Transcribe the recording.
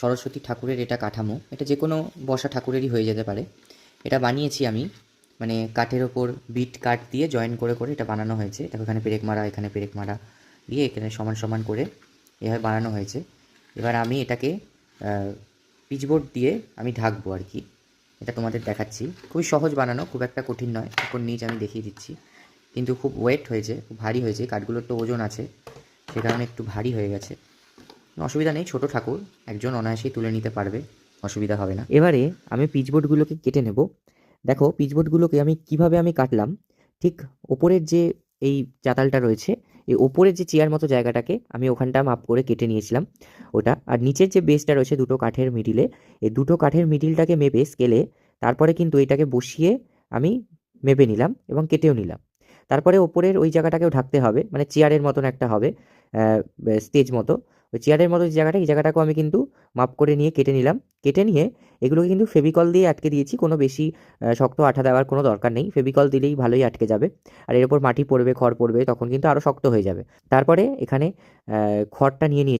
সরস্বতী ঠাকুরের এটা কাঠামো, এটা যে কোনো বসা ঠাকুরেরই হয়ে যেতে পারে। এটা বানিয়েছি আমি মানে কাঠের ওপর বিট কাঠ দিয়ে জয়েন করে করে এটা বানানো হয়েছে। দেখো এখানে পেরেক মারা, এখানে পেরেক মারা দিয়ে এখানে সমান সমান করে এভাবে বানানো হয়েছে। এবার আমি এটাকে পিচবোর্ড দিয়ে আমি ঢাকবো আর কি। এটা তোমাদের দেখাচ্ছি। খুবই সহজ বানানো, খুব একটা কঠিন নয়। এখন নিচ আমি দেখিয়ে দিচ্ছি। কিন্তু খুব ওয়েট হয়েছে, খুব ভারী হয়েছে। কাঠগুলোর তো ওজন আছে, সে কারণে একটু ভারী হয়ে গেছে। অসুবিধা নেই, ছোট ঠাকুর, একজন অনায়াসেই তুলে নিতে পারবে, অসুবিধা হবে না। এবারে আমি পিচবোর্ডগুলোকে কেটে নেব। দেখো পিচবোর্ডগুলোকে আমি কীভাবে আমি কাটলাম, ঠিক ওপরের যে এই চাতালটা রয়েছে, এই ওপরের যে চেয়ার মতো জায়গাটাকে আমি ওখানটা মাপ করে কেটে নিয়েছিলাম ওটা। আর নিচের যে বেসটা রয়েছে দুটো কাঠের মিডিলে এই দুটো কাঠের মিডিলটাকে মেপে স্কেলে তারপরে কিন্তু এটাকে বসিয়ে আমি মেপে নিলাম এবং কেটেও নিলাম। তারপরে ওপরের ওই জায়গাটাকেও ঢাকতে হবে মানে চেয়ারের মতন একটা হবে স্টেজ মতো। ওই চেয়ারের মতো যে জায়গাটা, এই জায়গাটাকেও আমি কিন্তু মাপ করে নিয়ে কেটে নিলাম। কেটে নিয়ে এগুলোকে কিন্তু ফেভিকল দিয়ে আটকে দিয়েছি, কোনো বেশি শক্ত আঠা দেওয়ার কোনো দরকার নেই। ফেভিকল দিলেই ভালোই আটকে যাবে। আর এর উপর মাটি পড়বে, খড় পড়বে, তখন কিন্তু আরও শক্ত হয়ে যাবে। তারপরে এখানে খড়টা নিয়ে নিয়ে